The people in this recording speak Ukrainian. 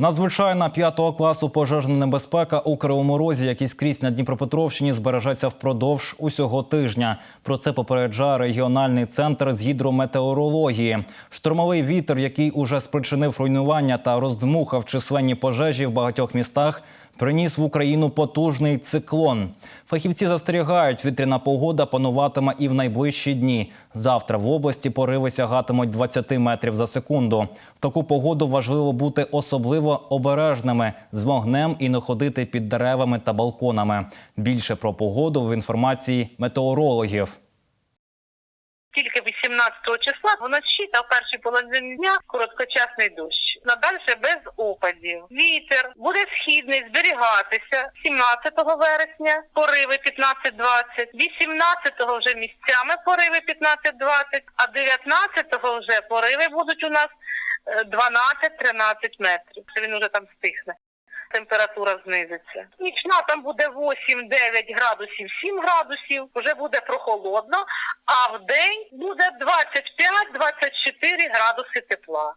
Надзвичайна п'ятого класу пожежна небезпека у Кривому Розі, який скрізь на Дніпропетровщині збережеться впродовж усього тижня. Про це попереджає регіональний центр з гідрометеорології. Штормовий вітер, який уже спричинив руйнування та роздмухав численні пожежі в багатьох містах, приніс в Україну потужний циклон. Фахівці застерігають, вітряна погода пануватиме і в найближчі дні. Завтра в області пориви сягатимуть 20 метрів за секунду. В таку погоду важливо бути особливо обережними з вогнем і не ходити під деревами та балконами. Більше про погоду в інформації метеорологів. Тільки 18 числа вночі та в першій половині дня короткочасний дощ. Надальше без опадів. Вітер буде східний зберігатися 17 вересня, пориви 15-20, 18-го вже місцями пориви 15-20, а 19-го вже пориви будуть у нас е, 12-13 метрів. Це він уже там стихне. Температура знизиться. Нічна там буде 8-9 градусів, 7 градусів, вже буде прохолодно, а в день буде 25-24 градуси тепла.